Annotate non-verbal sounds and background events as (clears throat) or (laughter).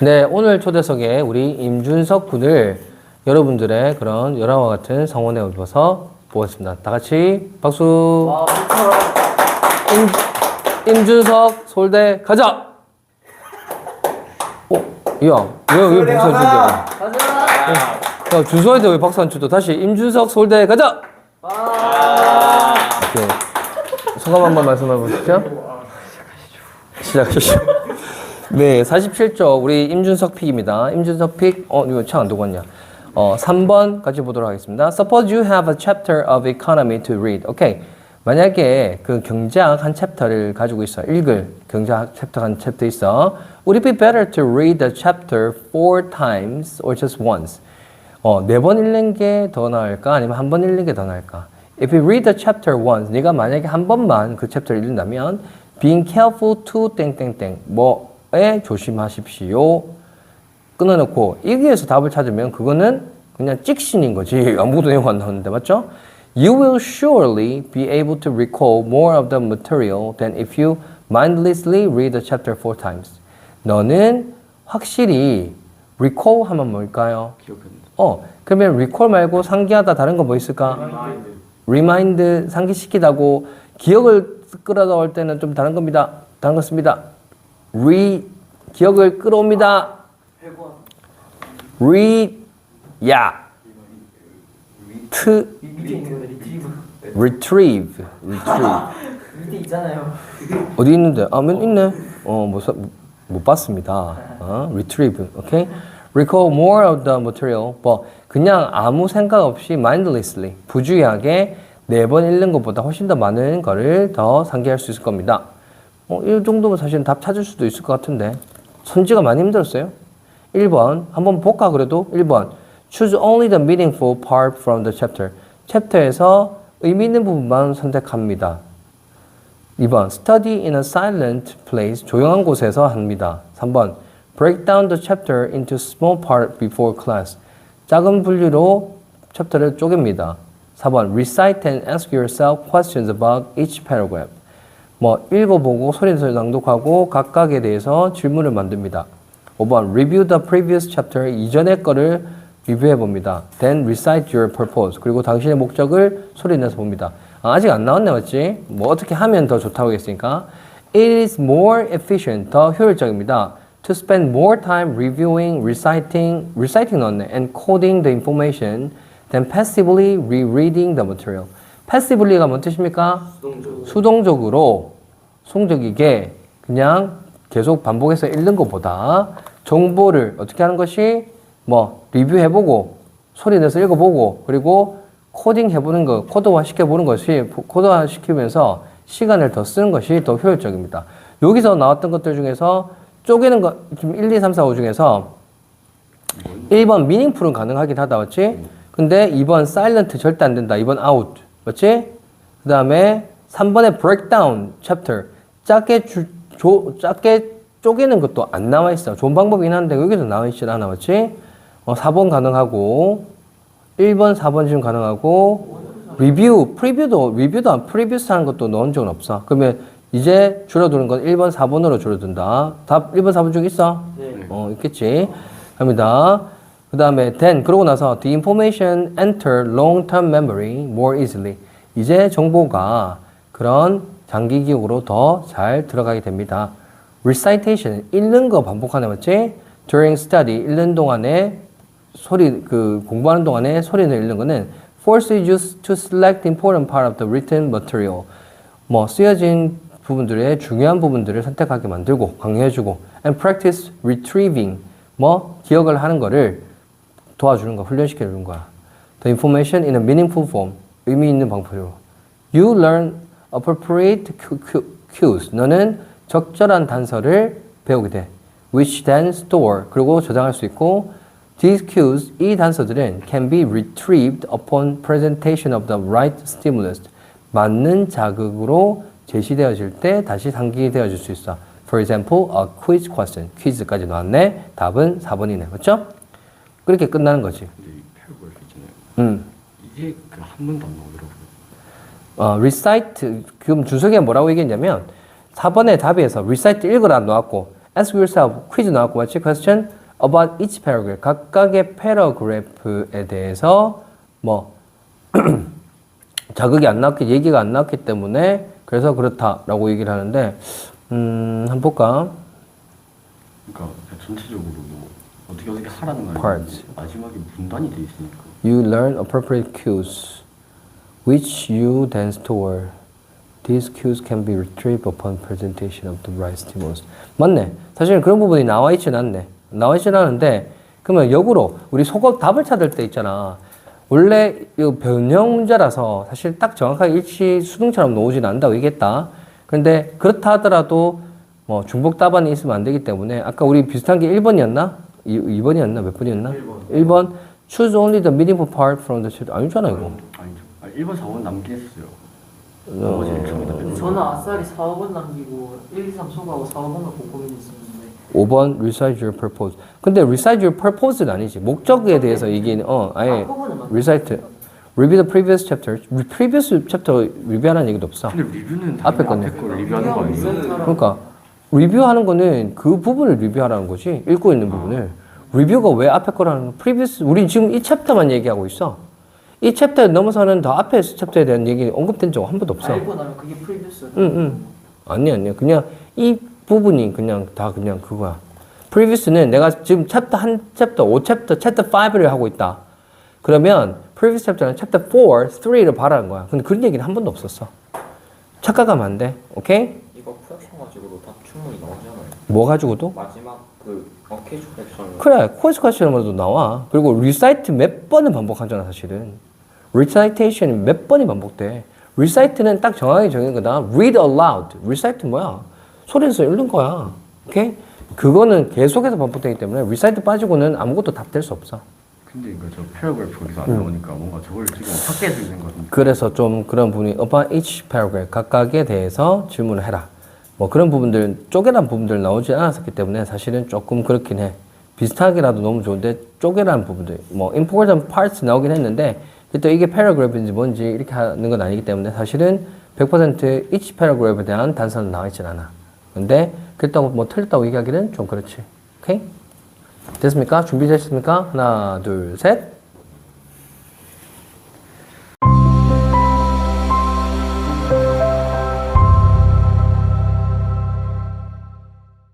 네, 오늘 초대석에 우리 임준석 군을 여러분들의 그런 열화와 같은 성원에 입어서 보겠습니다. 다 같이 박수. 임, 임준석 서울대 가자. 어, 야, 왜, 왜 박수 안 치죠? 야, 준서한테 왜 박수 안 치죠? 다시 임준석 서울대 가자. 오케이. 소감 한 번 말씀해 보시죠. 시작하시죠. 네, 47쪽 우리 임준석 픽입니다. 임준석 픽, 어, 이거 참안 두고 왔냐. 어, 3번 같이 보도록 하겠습니다. Suppose you have a chapter of economy to read. 오케이. 만약에 그 경제학 한 챕터를 가지고 있어. 읽을 경제학 챕터 한 챕터 있어. Would it be better to read the chapter four times or just once? 어, 네 번 읽는 게 더 나을까? 아니면 한 번 읽는 게 더 나을까? If you read the chapter once, 네가 만약에 한 번만 그 챕터를 읽는다면 being careful to 땡땡땡 뭐 에 조심하십시오. 끊어놓고 여기에서 답을 찾으면 그거는 그냥 찍신인 거지 아무것도 내용 안 나오는데 맞죠? You will surely be able to recall more of the material than if you mindlessly read the chapter four times. 너는 확실히 recall 하면 뭘까요? 어, 그러면 recall 말고 상기하다 다른 거 뭐 있을까? remind 상기시키다고 기억을 끌어다올 때는 좀 다른 겁니다. 다른 거 씁니다. Re 기억을 끌어옵니다. re 야 트 retrieve retrieve 밑에 있잖아요. 어디 있는데? 아, 면 있네. 어, 못, 사- 못 봤습니다. 어, retrieve. 오케이? recall more of the material. 뭐 그냥 아무 생각 없이 mindlessly 부주의하게 네 번 읽는 것보다 훨씬 더 많은 거를 더 상기할 수 있을 겁니다. 어, 이 정도면 사실 답 찾을 수도 있을 것 같은데 선지가 많이 힘들었어요. 1번 한번 볼까 그래도 1번 choose only the meaningful part from the chapter. 챕터에서 의미 있는 부분만 선택합니다. 2번 study in a silent place 조용한 곳에서 합니다. 3번 break down the chapter into small part before class 작은 분류로 챕터를 쪼갭니다. 4번 recite and ask yourself questions about each paragraph 뭐 읽어보고 소리내서 낭독하고 각각에 대해서 질문을 만듭니다. 5번 review the previous chapter 이전의 거를 리뷰해 봅니다. Then recite your purpose 그리고 당신의 목적을 소리내서 봅니다. 아, 아직 안 나왔네 맞지? 뭐 어떻게 하면 더 좋다고 했으니까 It is more efficient 더 효율적입니다. To spend more time reviewing, reciting, reciting 넣었네 and coding the information than passively rereading the material. passively가 뭔 뜻입니까? 수동적으로 송적이게 그냥 계속 반복해서 읽는 것보다 정보를 어떻게 하는 것이 뭐 리뷰해보고 소리 내서 읽어보고 그리고 코딩 해보는 거 코드화 시켜보는 것이 코드화 시키면서 시간을 더 쓰는 것이 더 효율적입니다. 여기서 나왔던 것들 중에서 쪼개는 거 지금 1, 2, 3, 4, 5 중에서 1번 미닝풀은 가능하긴 하다 맞지? 근데 2번 사일런트 절대 안 된다. 2번 아웃 맞지? 그 다음에 3번에 breakdown chapter 작게 주, 조, 작게 쪼개는 것도 안 나와 있어. 좋은 방법이긴 한데 여기서 나와 있지 않아 맞지? 어, 4번 가능하고 1번, 4번 지금 가능하고 리뷰, 프리뷰도 리뷰도 안 프리뷰스 하는 것도 넣은 적은 없어. 그러면 이제 줄어드는 건 1번, 4번으로 줄어든다. 답 1번, 4번 중 있어? 네. 어, 있겠지. 합니다. 그 다음에 then 그러고 나서 the information enter long-term memory more easily. 이제 정보가 그런 장기 기억으로 더 잘 들어가게 됩니다. recitation 읽는 거 반복하는 맞지? during study 읽는 동안에 소리 그 공부하는 동안에 소리를 읽는 거는 forces you to select important part of the written material. 뭐 쓰여진 부분들의 중요한 부분들을 선택하게 만들고 강요해주고 and practice retrieving 뭐 기억을 하는 거를 도와주는 거 훈련시켜 주는 거야. The information in a meaningful form 의미 있는 방법으로. You learn appropriate cu- cu- cues. 너는 적절한 단서를 배우게 돼. Which then store 그리고 저장할 수 있고 These cues 이 단서들은 can be retrieved upon presentation of the right stimulus. 맞는 자극으로 제시되어질 때 다시 상기되어질 수 있어. For example, a quiz question. 퀴즈까지 나왔네. 답은 4번이네. 맞죠? 그렇게 끝나는 거지. 음. 이게 그한 번도 안 나오더라고요. 어, recite, 그럼 준석이가 뭐라고 얘기했냐면, 4번의 답에서 recite 읽으라 안 나왔고, ask yourself 퀴즈 나왔고 맞지? question about each paragraph 각각의 패러그래프에 대해서 뭐 (clears throat) 자극이 안 나왔기 얘기가 안 나왔기 때문에 그래서 그렇다라고 얘기를 하는데 음 한번 볼까? 그러니까 전체적으로 뭐 어떻게 어떻게 하라는 거. 아니고 마지막에 분단이 돼 있으니까. You learn appropriate cues, which you then store. These cues can be retrieved upon presentation of the right stimulus. 맞네. 사실 그런 부분이 나와 있진 않네. 나와 있진 않은데, 그러면 역으로 우리 속업 답을 찾을 때 있잖아. 원래 이 변형 문제라서 사실 딱 정확하게 일치 수능처럼 나오진 않는다고 얘기했다. 그런데 그렇다 하더라도 뭐 중복 답안이 있으면 안 되기 때문에 아까 우리 비슷한 게 1번이었나? 2, 번이었나 몇 번이었나? 1번. 1번. Choose only the meaningful part from the. 아니잖아, 이거. 아니죠. 아, 1번, 4번 남긴 했어요. 어, 나머지. 근데 저는 아싸리 4, 5번 남기고 1, 2, 3 소가하고 4, 5번만 보고 고민했었는데 5번 recite your purpose. 근데 recite your purpose는 아니지. 목적에 대해서 얘기는 어 아예 맞 recite. Review the previous chapter. Re- previous chapter 리뷰하는 얘기도 없어. 근데 리뷰는 앞에 거네. 앞에 리뷰하는 거 아니에요? 그러니까 리뷰하는 거는 그 부분을 리뷰하라는 거지. 읽고 있는 부분을. 리뷰가 왜 앞에 거라는 거? previous 우린 지금 이 챕터만 얘기하고 있어. 이 챕터 넘어서는 더 앞에 챕터에 대한 얘기 언급된 적 한 번도 없어. 알고 나면 그게 프리뷰스 응, 응. 아니, 아니야. 그냥 이 부분이 그냥 다 그냥 그거야. previous는 내가 지금 챕터 한 챕터, 5 챕터, 챕터 5를 하고 있다. 그러면 previous 챕터는 챕터 4, 3를 바라는 거야. 근데 그런 얘기는 한 번도 없었어. 착각하면 안 돼. 오케이? 이거 프랙션 가지고도 다 충분히 나오잖아요. 뭐 가지고도? 마지막 그 어케이션 그래, 코에스 퀘션으로도 나와. 그리고 recite 몇 번을 반복하잖아, 사실은. Recitation이 몇 번이 반복돼. recite는 딱 정확하게 정해진 거다. read aloud. recite 뭐야? 소리에서 읽는 거야. 오케이? 그거는 계속해서 반복되기 때문에 recite 빠지고는 아무것도 답될 수 없어. 근데 이거 저 패러그래프 거기서 음. 안 나오니까 뭔가 저걸 지금 삭제해서 있는 거 같은데. 그래서 좀 그런 부분이 about each paragraph 각각에 대해서 질문을 해라. 뭐 그런 부분들 쪼개란 부분들 나오지 않았었기 때문에 사실은 조금 그렇긴 해. 비슷하게라도 너무 좋은데 쪼개란 부분들 뭐 important parts 나오긴 했는데 또 이게 paragraph인지 뭔지 이렇게 하는 건 아니기 때문에 사실은 100% each paragraph에 대한 단서는 나와 있진 않아. 근데 그렇다고 뭐 틀렸다고 얘기하기는 좀 그렇지. 오케이? 됐습니까? 준비되셨습니까? 하나, 둘, 셋.